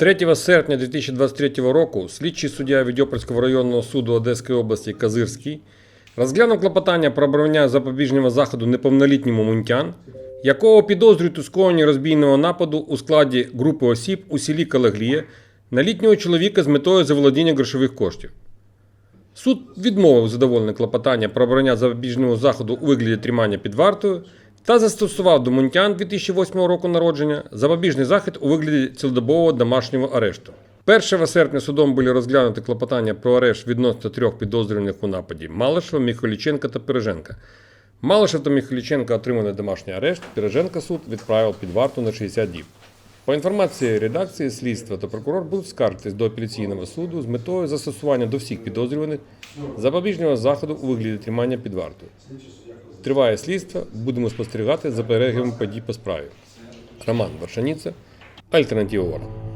3 серпня 2023 року слідчий суддя Відьопольського районного суду Одеської області Казирський розглянув клопотання про обрання запобіжного заходу неповнолітньому Мунтян, якого підозрюють у скоєнні розбійного нападу у складі групи осіб у селі Калаглія на літнього чоловіка з метою заволодіння грошових коштів. Суд відмовив задоволене клопотання про обрання запобіжного заходу у вигляді тримання під вартою та застосував до Мунтян 2008 року народження запобіжний захід у вигляді цілодобового домашнього арешту. 1 серпня судом були розглянуті клопотання про арешт відносно трьох підозрюваних у нападі Малишева, Міхаліченка та Пироженка. Малишев та Міхаліченка отримали домашній арешт, Пироженка суд відправив під варту на 60 діб. По інформації редакції, слідства та прокурор будуть скаржитись до апеляційного суду з метою застосування до всіх підозрюваних запобіжного заходу у вигляді тримання під вартою. Триває слідство, будемо спостерігати за перегами подій по справі. Роман Варшаніця, Альтернатива Ворог.